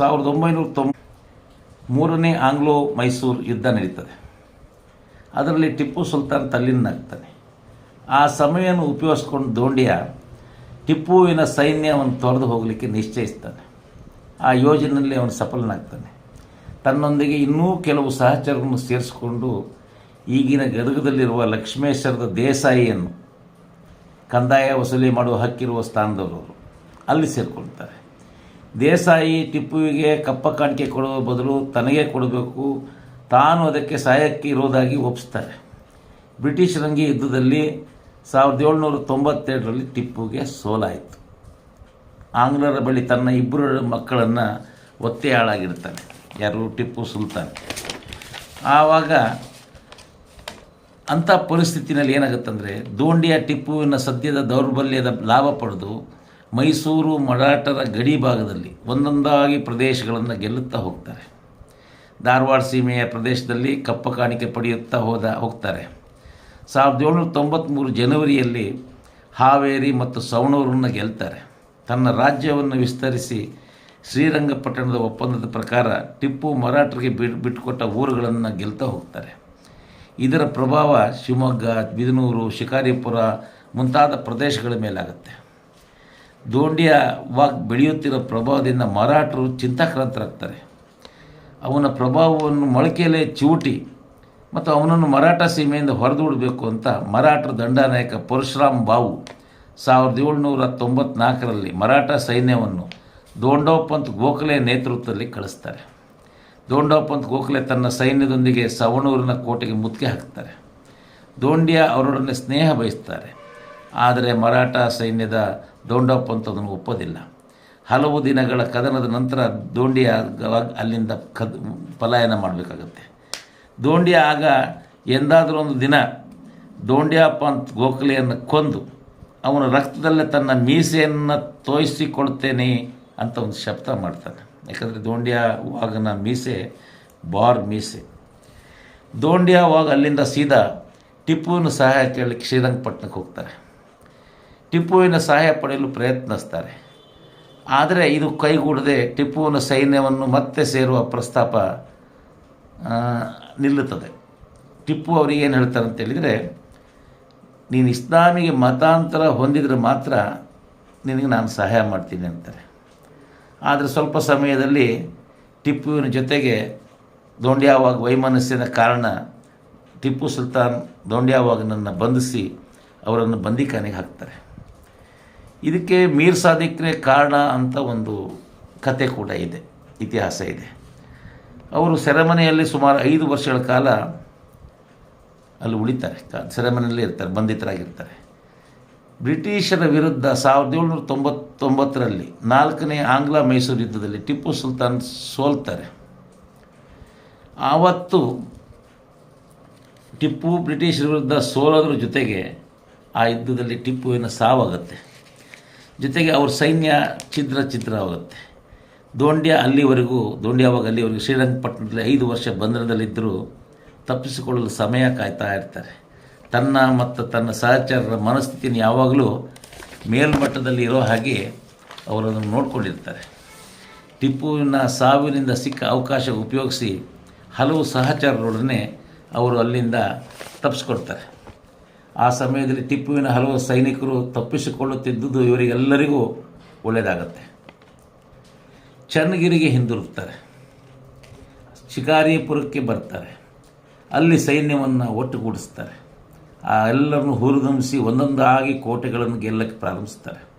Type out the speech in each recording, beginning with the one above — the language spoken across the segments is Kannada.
ಸಾವಿರದ ಒಂಬೈನೂರ ತೊಂಬ, ಮೂರನೇ ಆಂಗ್ಲೋ ಮೈಸೂರು ಯುದ್ಧ ನಡೀತದೆ. ಅದರಲ್ಲಿ ಟಿಪ್ಪು ಸುಲ್ತಾನ್ ತಲ್ಲಿನಾಗ್ತಾನೆ ಆ ಸಮಯವನ್ನು ಉಪಯೋಗಿಸ್ಕೊಂಡು ದೋಂಡಿಯ ಟಿಪ್ಪುವಿನ ಸೈನ್ಯವನ್ನು ತೊರೆದು ಹೋಗಲಿಕ್ಕೆ ನಿಶ್ಚಯಿಸ್ತಾನೆ. ಆ ಯೋಜನೆಯಲ್ಲಿ ಅವನು ಸಫಲನಾಗ್ತಾನೆ. ತನ್ನೊಂದಿಗೆ ಇನ್ನೂ ಕೆಲವು ಸಹಚರನ್ನು ಸೇರಿಸಿಕೊಂಡು ಈಗಿನ ಗದಗದಲ್ಲಿರುವ ಲಕ್ಷ್ಮೇಶ್ವರದ ದೇಸಾಯಿಯನ್ನು ಕಂದಾಯ ವಸೂಲಿ ಮಾಡುವ ಹಕ್ಕಿರುವ ಸ್ಥಾನದವರು. ಅಲ್ಲಿ ಸೇರಿಕೊಳ್ತಾರೆ. ದೇಸಾಯಿ ಟಿಪ್ಪುವಿಗೆ ಕಪ್ಪ ಕಾಣಿಕೆ ಕೊಡುವ ಬದಲು ತನಗೆ ಕೊಡಬೇಕು. ತಾನು ಅದಕ್ಕೆ ಸಹಾಯಕ್ಕೆ ಇರೋದಾಗಿ ಒಪ್ಪಿಸ್ತಾರೆ ಬ್ರಿಟಿಷರಂಗಿ ಯುದ್ಧದಲ್ಲಿ ಸಾವಿರದ ಏಳ್ನೂರ ತೊಂಬತ್ತೆರಡರಲ್ಲಿ ಟಿಪ್ಪುಗೆ ಸೋಲಾಯಿತು. ಆಂಗ್ಲರ ಬಳಿ ತನ್ನ ಇಬ್ಬರು ಮಕ್ಕಳನ್ನು ಒತ್ತೆ ಆಳಾಗಿರ್ತಾನೆ ಯಾರು? ಟಿಪ್ಪು ಸುಲ್ತಾನ್. ಆವಾಗ ಅಂಥ ಪರಿಸ್ಥಿತಿನಲ್ಲಿ ಏನಾಗುತ್ತಂದರೆ, ದೋಂಡಿಯ ಟಿಪ್ಪುವಿನ ಸದ್ಯದ ದೌರ್ಬಲ್ಯದ ಲಾಭ ಪಡೆದು ಮೈಸೂರು ಮರಾಠರ ಗಡಿ ಭಾಗದಲ್ಲಿ ಒಂದೊಂದಾಗಿ ಪ್ರದೇಶಗಳನ್ನು ಗೆಲ್ಲುತ್ತಾ ಹೋಗ್ತಾರೆ. ಧಾರವಾಡ ಸೀಮೆಯ ಪ್ರದೇಶದಲ್ಲಿ ಕಪ್ಪ ಕಾಣಿಕೆ ಪಡೆಯುತ್ತಾ ಹೋದ, ಹೋಗ್ತಾರೆ. ಸಾವಿರದ ಏಳ್ನೂರ ತೊಂಬತ್ತ್ಮೂರು ಜನವರಿಯಲ್ಲಿ ಹಾವೇರಿ ಮತ್ತು ಸವಣೂರನ್ನು ಗೆಲ್ತಾರೆ. ತನ್ನ ರಾಜ್ಯವನ್ನು ವಿಸ್ತರಿಸಿ ಶ್ರೀರಂಗಪಟ್ಟಣದ ಒಪ್ಪಂದದ ಪ್ರಕಾರ ಟಿಪ್ಪು ಮರಾಠರಿಗೆ ಬಿಟ್ಟು ಬಿಟ್ಟುಕೊಟ್ಟ ಊರುಗಳನ್ನು ಗೆಲ್ತಾ ಹೋಗ್ತಾರೆ. ಇದರ ಪ್ರಭಾವ ಶಿವಮೊಗ್ಗ, ಬಿದನೂರು, ಶಿಕಾರಿಪುರ ಮುಂತಾದ ಪ್ರದೇಶಗಳ ಮೇಲಾಗುತ್ತೆ. ದೋಂಡಿಯವಾಗಿ ಬೆಳೆಯುತ್ತಿರೋ ಪ್ರಭಾವದಿಂದ ಮರಾಠರು ಚಿಂತಾಕ್ರಾಂತರಾಗ್ತಾರೆ. ಅವನ ಪ್ರಭಾವವನ್ನು ಮೊಳಕೆಯಲ್ಲೇ ಚಿವುಟಿ ಮತ್ತು ಅವನನ್ನು ಮರಾಠ ಸೀಮೆಯಿಂದ ಹೊರದೂಡಬೇಕು ಅಂತ ಮರಾಠರ ದಂಡನಾಯಕ ಪರಶುರಾಮ್ ಬಾವು ಸಾವಿರದ ಏಳ್ನೂರ ತೊಂಬತ್ನಾಲ್ಕರಲ್ಲಿ ಮರಾಠ ಸೈನ್ಯವನ್ನು ದೋಂಡೋಪಂತ್ ಗೋಖಲೆ ನೇತೃತ್ವದಲ್ಲಿ ಕಳಿಸ್ತಾರೆ. ದೋಂಡೋಪಂತ್ ಗೋಖಲೆ ತನ್ನ ಸೈನ್ಯದೊಂದಿಗೆ ಸವಣೂರಿನ ಕೋಟೆಗೆ ಮುತ್ತಿಗೆ ಹಾಕ್ತಾರೆ. ದೋಂಡಿಯಾ ಅವರೊಡನೆ ಸ್ನೇಹ ಬಯಸ್ತಾರೆ. ಆದರೆ ಮರಾಠ ಸೈನ್ಯದ ದೋಂಡೋಪಂತ್ ಅದನ್ನು ಒಪ್ಪೋದಿಲ್ಲ. ಹಲವು ದಿನಗಳ ಕದನದ ನಂತರ ದೋಂಡಿಯ ಅಲ್ಲಿಂದ ಕದ್ ಪಲಾಯನ ಮಾಡಬೇಕಾಗತ್ತೆ. ದೋಂಡಿಯ ಆಗ ಎಂದಾದರೂ ಒಂದು ದಿನ ದೋಂಡಿಯಪ್ಪ ಅಂತ ಗೋಖಲೆಯನ್ನು ಕೊಂದು ಅವನ ರಕ್ತದಲ್ಲೇ ತನ್ನ ಮೀಸೆಯನ್ನು ತೋಯಿಸಿಕೊಳ್ತೇನೆ ಅಂತ ಒಂದು ಶಬ್ದ ಮಾಡ್ತಾನೆ. ಯಾಕಂದರೆ ದೋಂಡಿಯ ವಾಗನ ಮೀಸೆ ಬಾರ್ ಮೀಸೆ. ದೋಂಡಿಯ ವಾಗ ಅಲ್ಲಿಂದ ಸೀದಾ ಟಿಪ್ಪುವಿನ ಸಹಾಯ ಕೇಳಲಿಕ್ಕೆ ಶ್ರೀರಂಗಪಟ್ಟಣಕ್ಕೆ ಹೋಗ್ತಾರೆ. ಟಿಪ್ಪುವಿನ ಸಹಾಯ ಪಡೆಯಲು ಪ್ರಯತ್ನಿಸ್ತಾರೆ. ಆದರೆ ಇದು ಕೈಗೂಡದೆ ಟಿಪ್ಪುವಿನ ಸೈನ್ಯವನ್ನು ಮತ್ತೆ ಸೇರುವ ಪ್ರಸ್ತಾಪ ನಿಲ್ಲುತ್ತದೆ. ಟಿಪ್ಪು ಅವರಿಗೆ ಏನು ಹೇಳ್ತಾರೆ ಅಂತ ಹೇಳಿದರೆ, ನೀನು ಇಸ್ಲಾಮಿಗೆ ಮತಾಂತರ ಹೊಂದಿದರೆ ಮಾತ್ರ ನಿನಗೆ ನಾನು ಸಹಾಯ ಮಾಡ್ತೀನಿ ಅಂತಾರೆ. ಆದರೆ ಸ್ವಲ್ಪ ಸಮಯದಲ್ಲಿ ಟಿಪ್ಪುವಿನ ಜೊತೆಗೆ ದೊಂಡ್ಯಾವಾಗ ವೈಮನಸ್ಸಿನ ಕಾರಣ ಟಿಪ್ಪು ಸುಲ್ತಾನ್ ದೋಂಡ್ಯಾವಾಗನನ್ನು ಬಂಧಿಸಿ ಅವರನ್ನು ಬಂದಿಖಾನೆಗೆ ಹಾಕ್ತಾರೆ. ಇದಕ್ಕೆ ಮೀರ್ ಸಾದಿಕ್ರೆ ಕಾರಣ ಅಂತ ಒಂದು ಕತೆ ಕೂಡ ಇದೆ, ಇತಿಹಾಸ ಇದೆ. ಅವರು ಸೆರೆಮನೆಯಲ್ಲಿ ಸುಮಾರು ಐದು ವರ್ಷಗಳ ಕಾಲ ಅಲ್ಲಿ ಉಳಿತಾರೆ, ಸೆರೆಮನೆಯಲ್ಲಿ ಇರ್ತಾರೆ, ಬಂಧಿತರಾಗಿರ್ತಾರೆ. ಬ್ರಿಟಿಷರ ವಿರುದ್ಧ ಸಾವಿರದ ಏಳ್ನೂರ ತೊಂಬತ್ತೊಂಬತ್ತರಲ್ಲಿ ನಾಲ್ಕನೇ ಆಂಗ್ಲ ಮೈಸೂರು ಯುದ್ಧದಲ್ಲಿ ಟಿಪ್ಪು ಸುಲ್ತಾನ್ ಸೋಲ್ತಾರೆ. ಆವತ್ತು ಟಿಪ್ಪು ಬ್ರಿಟಿಷರ ವಿರುದ್ಧ ಸೋಲೋದ್ರ ಜೊತೆಗೆ ಆ ಯುದ್ಧದಲ್ಲಿ ಟಿಪ್ಪುವಿನ ಸಾವಾಗುತ್ತೆ. ಜೊತೆಗೆ ಅವ್ರ ಸೈನ್ಯ ಛಿದ್ರ ಛಿದ್ರ ಆಗುತ್ತೆ. ದೋಂಡ್ಯ ಅಲ್ಲಿವರೆಗೂ ದೋಂಡ್ಯಾವಾಗ ಅಲ್ಲಿವರೆಗೂ ಶ್ರೀರಂಗಪಟ್ಟಣದಲ್ಲಿ ಐದು ವರ್ಷ ಬಂಧನದಲ್ಲಿದ್ದರೂ ತಪ್ಪಿಸಿಕೊಳ್ಳಲು ಸಮಯ ಕಾಯ್ತಾ ಇರ್ತಾರೆ. ತನ್ನ ಮತ್ತು ತನ್ನ ಸಹಚರರ ಮನಸ್ಥಿತಿಯನ್ನು ಯಾವಾಗಲೂ ಮೇಲ್ಮಟ್ಟದಲ್ಲಿ ಇರೋ ಹಾಗೆ ಅವರನ್ನು ನೋಡಿಕೊಂಡಿರ್ತಾರೆ. ಟಿಪ್ಪುವಿನ ಸಾವಿನಿಂದ ಸಿಕ್ಕ ಅವಕಾಶ ಉಪಯೋಗಿಸಿ ಹಲವು ಸಹಚರರೊಡನೆ ಅವರು ಅಲ್ಲಿಂದ ತಪ್ಪಿಸ್ಕೊಡ್ತಾರೆ. ಆ ಸಮಯದಲ್ಲಿ ಟಿಪ್ಪುವಿನ ಹಲವು ಸೈನಿಕರು ತಪ್ಪಿಸಿಕೊಳ್ಳುತ್ತಿದ್ದುದು ಇವರಿಗೆಲ್ಲರಿಗೂ ಒಳ್ಳೆಯದಾಗತ್ತೆ. ಚನ್ನಗಿರಿಗೆ ಹಿಂದಿರುತ್ತಾರೆ ಶಿಕಾರಿಪುರಕ್ಕೆ ಬರ್ತಾರೆ. ಅಲ್ಲಿ ಸೈನ್ಯವನ್ನು ಒಟ್ಟುಗೂಡಿಸ್ತಾರೆ. ಆ ಎಲ್ಲರನ್ನು ಹುರಿದುಂಬಿಸಿ ಒಂದೊಂದಾಗಿ ಕೋಟೆಗಳನ್ನು ಗೆಲ್ಲಕ್ಕೆ ಪ್ರಾರಂಭಿಸ್ತಾರೆ.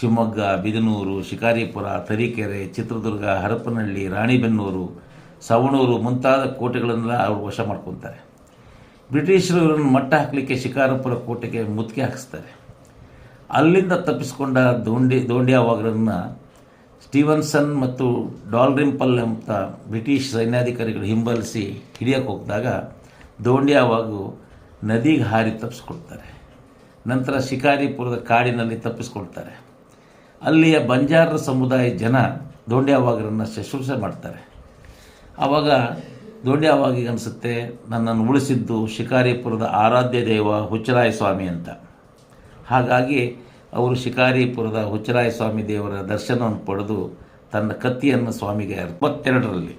ಶಿವಮೊಗ್ಗ, ಬಿದನೂರು, ಶಿಕಾರಿಪುರ, ತರೀಕೆರೆ, ಚಿತ್ರದುರ್ಗ, ಹರಪನಹಳ್ಳಿ, ರಾಣಿಬೆನ್ನೂರು, ಸವಣೂರು ಮುಂತಾದ ಕೋಟೆಗಳನ್ನೆಲ್ಲ ಅವರು ವಶ ಮಾಡ್ಕೊತಾರೆ. ಬ್ರಿಟಿಷರು ಇವರನ್ನು ಮಟ್ಟ ಹಾಕಲಿಕ್ಕೆ ಶಿಕಾರಪುರ ಕೋಟೆಗೆ ಮುತ್ತಿಗೆ ಹಾಕಿಸ್ತಾರೆ. ಅಲ್ಲಿಂದ ತಪ್ಪಿಸಿಕೊಂಡ ದೋಂಡಿ ದೋಂಡಿಯಾವಾಗರನ್ನು ಸ್ಟೀವನ್ಸನ್ ಮತ್ತು ಡಾಲ್ರಿಂಪಲ್ ಅಂತ ಬ್ರಿಟಿಷ್ ಸೈನ್ಯಾಧಿಕಾರಿಗಳು ಹಿಂಬಾಲಿಸಿ ಹಿಡಿಯಕ್ಕೆ ಹೋಗಿದಾಗ ದೋಂಡಿಯಾವಾಗು ನದಿಗೆ ಹಾರಿ ತಪ್ಪಿಸ್ಕೊಳ್ತಾರೆ ನಂತರ ಶಿಕಾರಿಪುರದ ಕಾಡಿನಲ್ಲಿ ತಪ್ಪಿಸ್ಕೊಳ್ತಾರೆ ಅಲ್ಲಿಯ ಬಂಜಾರ ಸಮುದಾಯ ಜನ ದೋಂಡ್ಯಾವಾಗರನ್ನು ಶುಶ್ರೂಷೆ ಮಾಡ್ತಾರೆ. ಆವಾಗ ದೋಂಡ್ಯಾವಾಗಿಗೆ ಅನಿಸುತ್ತೆ. ನನ್ನನ್ನು ಉಳಿಸಿದ್ದು ಶಿಕಾರಿಪುರದ ಆರಾಧ್ಯ ದೇವ ಹುಚ್ಚರಾಯ ಸ್ವಾಮಿ ಅಂತ. ಹಾಗಾಗಿ ಅವರು ಶಿಕಾರಿಪುರದ ಹುಚ್ಚರಾಯ ಸ್ವಾಮಿ ದೇವರ ದರ್ಶನವನ್ನು ಪಡೆದು ತನ್ನ ಕತ್ತಿಯನ್ನು ಸ್ವಾಮಿಗೆ ಅರವತ್ತೆರಡರಲ್ಲಿ